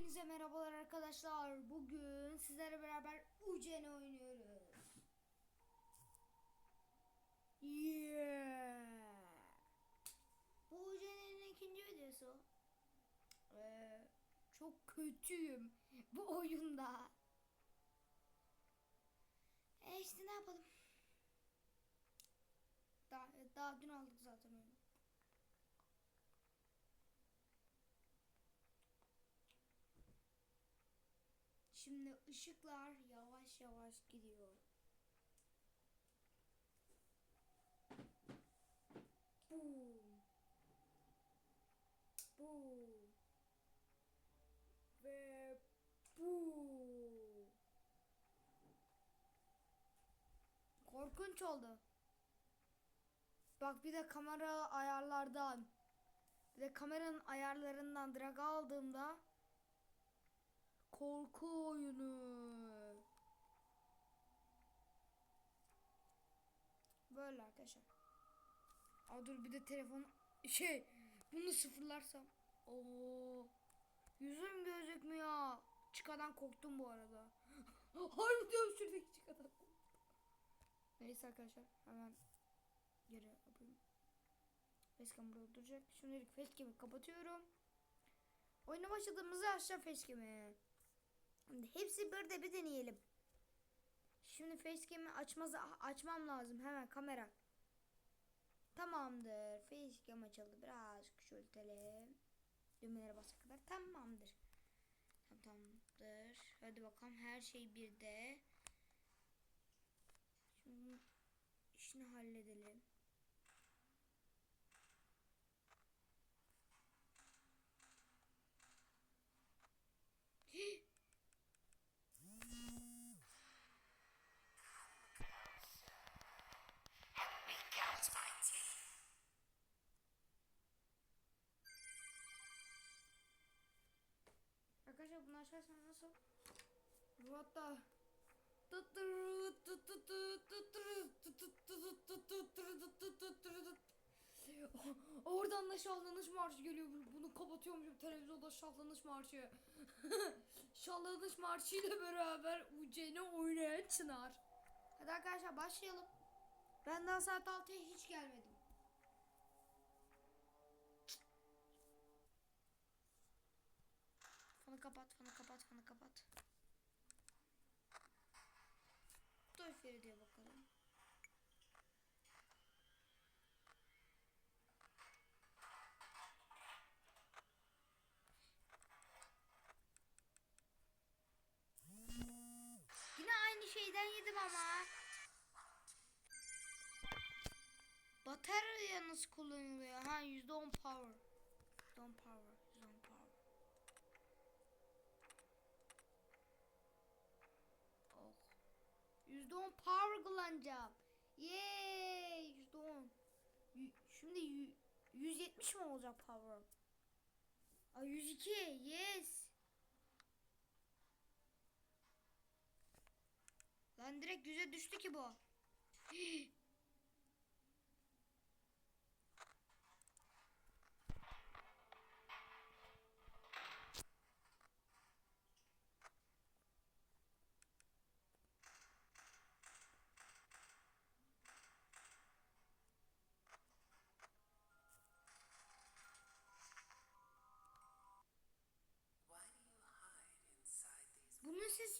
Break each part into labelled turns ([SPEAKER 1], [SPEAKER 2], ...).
[SPEAKER 1] Hepinize merhabalar arkadaşlar. Bugün sizlerle beraber Ucene oynuyoruz. Yeah. Bu Ucene'nin ikinci videosu. Ee, çok kötüyüm bu oyunda. E işte ne yapalım. Daha, daha dün aldık zaten oyunu. Şimdi ışıklar yavaş yavaş gidiyor. Boom. Boom. Ve boom. Korkunç oldu. Bak bir de kamera ayarlardan. Bir de kameranın ayarlarından drag aldığımda Korku oyunu. Böyle arkadaşlar. Aa dur bir de telefon şey bunu sıfırlarsam. Oo. Yüzüm gözükmüyor. Çıkadan korktum bu arada. Harbi diyorum şuradaki çıkadan. Neyse arkadaşlar hemen geri yapayım. Facecam burada duracak. Şimdilik facecam'i kapatıyorum. Oyuna başladığımızda aşağı facecam'i. Hepsi böyle bir deneyelim. Şimdi facecam'i açmaz açmam lazım hemen kamera. Tamamdır. Facecam açıldı. Biraz küçültelim. Düğmelere basa kadar tamamdır. Tamam, tamamdır. Hadi bakalım her şey bir de. Şimdi işini halledelim. Açarsan nasıl? Hatta Oradan da şahlanış marşı geliyor. Bunu kapatıyormuşum televizyonda şahlanış marşı. şahlanış marşı ile beraber Ucene oynayan Çınar. Hadi arkadaşlar başlayalım. Ben daha saat 6'ya hiç gelmedim. Fanı kapat, fanı kapat, fanı kapat. Feride'ye bakalım. Yine aynı şeyden yedim ama. Batarya nasıl kullanılıyor? Ha %10 power. %10 power. %10 power. Oh. %10 power kullanacağım. Yay! %10. Y- Şimdi y- 170 mi olacak power? Ay 102. Yes. Lan direkt yüze düştü ki bu.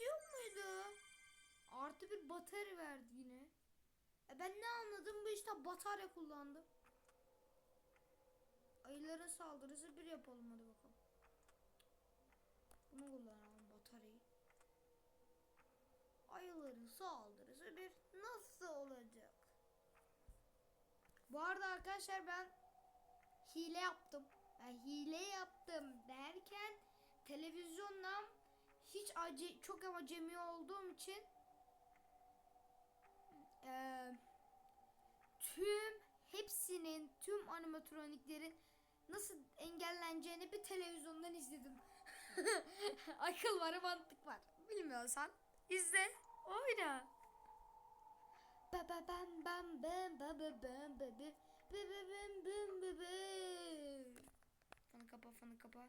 [SPEAKER 1] Yok muydu? Artı bir batarya verdi yine. E ben ne anladım bu işte batarya kullandı. Ayıların saldırısı bir yapalım hadi bakalım. Bunu kullanalım bataryayı. Ayıların saldırısı bir nasıl olacak? Bu arada arkadaşlar ben hile yaptım. Ben hile yaptım derken televizyondan hiç ace çok ama acemi olduğum için eee, tüm hepsinin tüm animatroniklerin nasıl engelleneceğini bir televizyondan izledim. Akıl var mantık var. Bilmiyorsan izle oyna. Ba ba bam bam bam ba ba bam ba ba ba ba bam bam ba ba. Fanı kapa fanı kapa.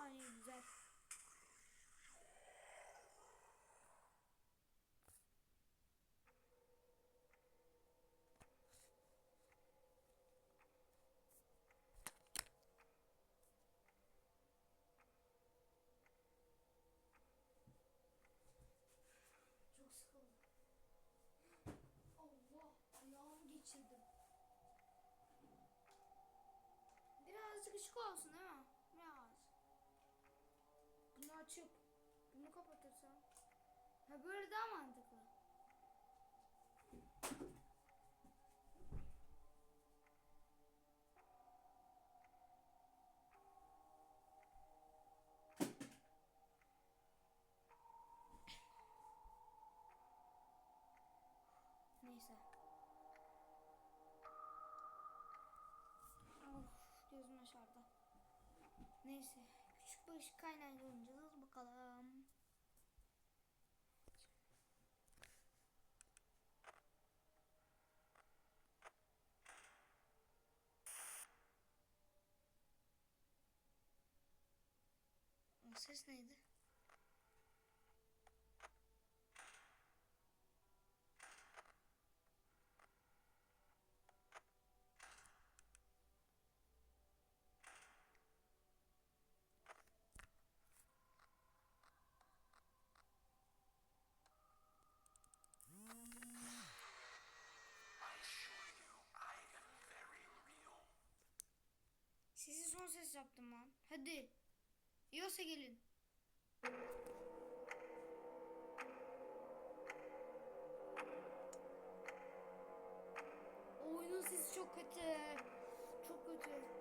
[SPEAKER 1] saniye güzel. Çok sıkıldım. Allah ayağımı geçirdim. Birazcık ışık olsun değil mi? Açıp bunu kapatırsam. Ha böyle daha mantıklı. Neyse. Of gözüm yaşardı. Neyse. Bir ışık kaynağıyla oynayacağız bakalım. O ses neydi? Son ses yaptım lan. Hadi. Yiyorsa gelin. Oyunun sesi çok kötü. Çok kötü.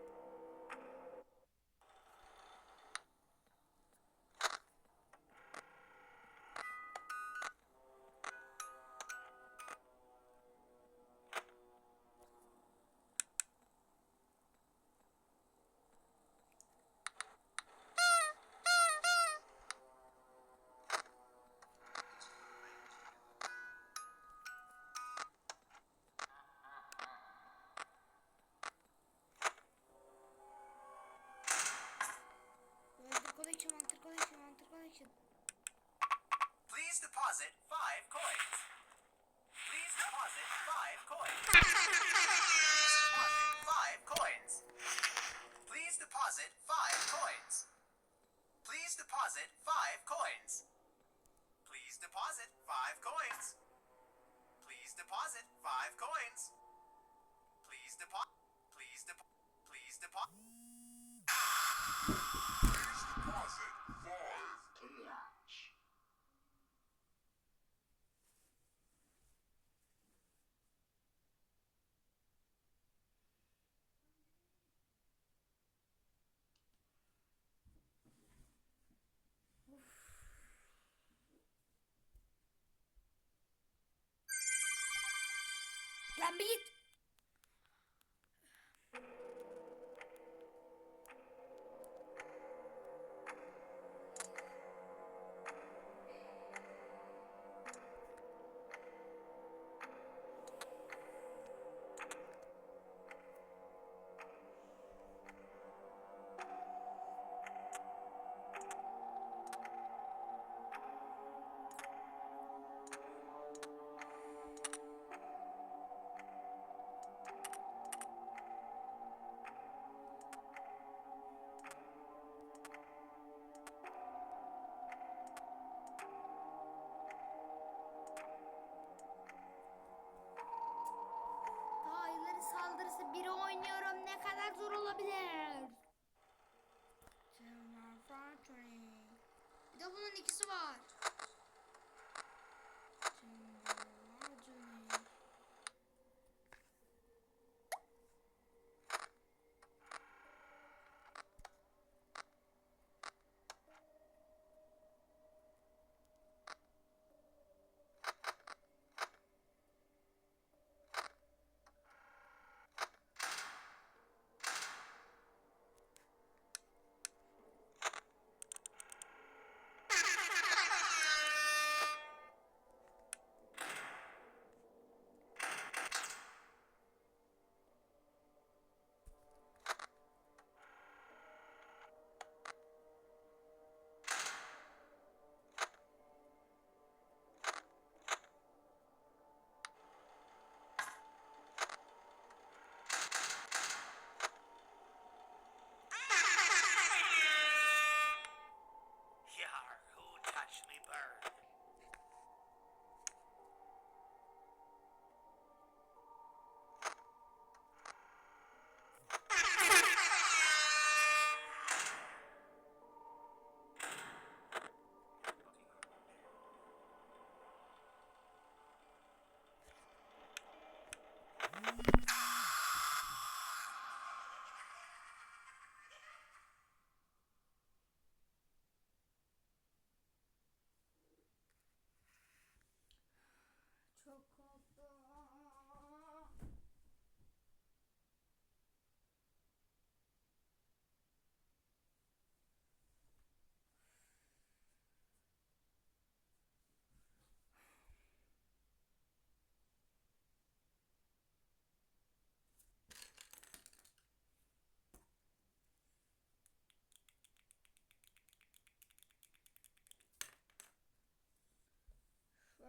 [SPEAKER 1] Mantar collection, mantar collection, mantar collection.
[SPEAKER 2] Please deposit five coins. Please deposit five coins. deposit five coins. Please deposit five coins. Please deposit five coins. Please deposit five coins. Please deposit five coins. Please deposit. Please deposit. Please deposit.
[SPEAKER 3] deposit
[SPEAKER 1] Lan bir git.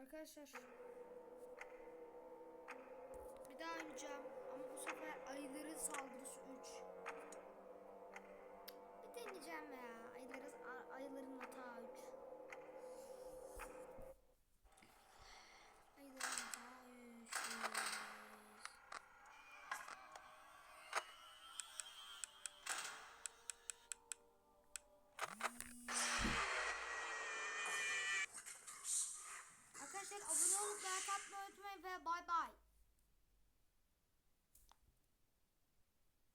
[SPEAKER 1] Arkadaşlar bir daha oynayacağım ama bu sefer ayıların saldırısı 3. Bir deneyeceğim ya.